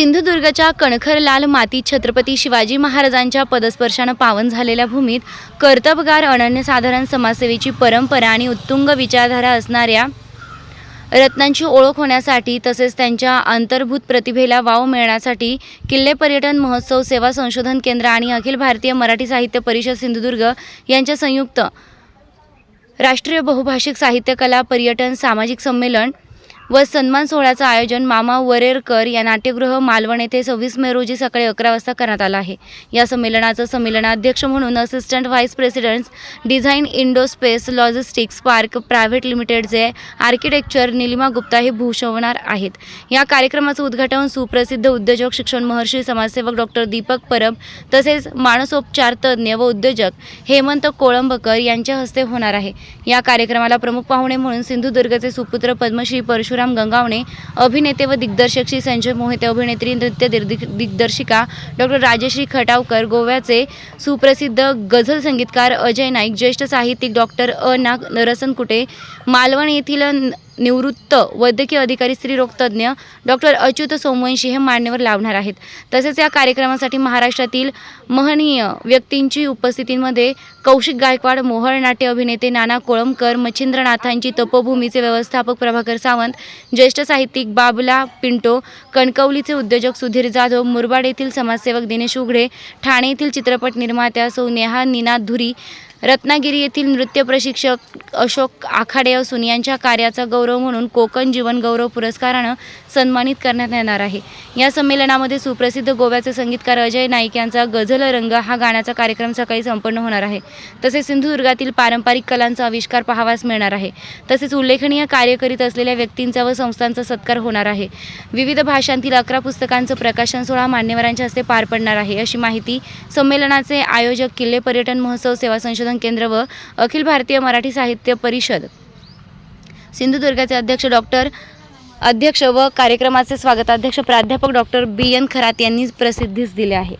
सिंधुदुर्गच्या कणखरलाल मातीत छत्रपती शिवाजी महाराजांच्या पदस्पर्शानं पावन झालेल्या भूमीत कर्तबगार अनन्यसाधारण समाजसेवेची परंपरा आणि उत्तुंग विचारधारा असणाऱ्या रत्नांची ओळख होण्यासाठी तसेच त्यांच्या अंतर्भूत प्रतिभेला वाव मिळण्यासाठी किल्ले पर्यटन महोत्सव सेवा संशोधन केंद्र आणि अखिल भारतीय मराठी साहित्य परिषद सिंधुदुर्ग यांच्या संयुक्त राष्ट्रीय बहुभाषिक साहित्यकला पर्यटन सामाजिक संमेलन व सन्मान सोहळ्याचं आयोजन मामा वरेरकर या नाट्यगृह मालवण येथे सव्वीस मे रोजी सकाळी अकरा वाजता करण्यात आलं आहे. या संमेलनाचं संमेलनाध्यक्ष म्हणून assistant vice president design Indo Space logistics park private लिमिटेडचे आर्किटेक्चर निलिमा गुप्ता हे भूषवणार आहेत. या कार्यक्रमाचं उद्घाटन सुप्रसिद्ध उद्योजक शिक्षण महर्षी समाजसेवक डॉक्टर दीपक परब तसेच मानसोपचार तज्ज्ञ व उद्योजक हेमंत कोळंबकर यांच्या हस्ते होणार आहे. या कार्यक्रमाला प्रमुख पाहुणे म्हणून सिंधुदुर्गचे सुपुत्र पद्मश्री परशुराम गंगावणे अभिनेते व दिग्दर्शक श्री संजय मोहिते अभिनेत्री नृत्य दिग्दर्शिका डॉक्टर राजश्री खटावकर गोव्याचे सुप्रसिद्ध गझल संगीतकार अजय नाईक ज्येष्ठ साहित्यिक डॉक्टर अ. ना रसनकुटे मालवण येथील निवृत्त वैद्यकीय अधिकारी स्त्रीरोगतज्ञ डॉक्टर अच्युत सोमवंशी हे मान्यवर लावणार आहेत. तसेच या कार्यक्रमासाठी महाराष्ट्रातील महनीय व्यक्तींची उपस्थितीमध्ये कौशिक गायकवाड मोहळ नाट्य अभिनेते नाना कोळंबकर मच्छिंद्रनाथांची तपोभूमीचे व्यवस्थापक प्रभाकर सावंत ज्येष्ठ साहित्यिक बाबला पिंटो कणकवलीचे उद्योजक सुधीर जाधव मुरबाड येथील समाजसेवक दिनेश उघडे ठाणे येथील चित्रपट निर्मात्या सौ नेहा निनाद धुरी रत्नागिरी येथील नृत्य प्रशिक्षक अशोक आखाडे असून यांच्या कार्याचा गौरव म्हणून कोकण जीवन गौरव पुरस्कारानं सन्मानित करण्यात येणार आहे. या संमेलनामध्ये सुप्रसिद्ध गोव्याचे संगीतकार अजय नाईक यांचा गझल रंग हा गाण्याचा कार्यक्रम सकाळी संपन्न होणार आहे. तसेच सिंधुदुर्गातील पारंपरिक कलांचा आविष्कार पाहावास मिळणार आहे. तसेच उल्लेखनीय कार्य करीत असलेल्या व्यक्तींचा व संस्थांचा सत्कार होणार आहे. विविध भाषांतील अकरा पुस्तकांचं प्रकाशन सोहळा मान्यवरांच्या हस्ते पार पडणार आहे अशी माहिती संमेलनाचे आयोजक किल्ले पर्यटन महोत्सव सेवा संशोधन संशोधन केंद्र व अखिल भारतीय मराठी साहित्य परिषद. सिंधुदुर्गाचे अध्यक्ष डॉक्टर अध्यक्ष व कार्यक्रमाचे स्वागताध्यक्ष प्राध्यापक डॉक्टर बी एन खरात यांनी प्रसिद्धीस दिले आहे.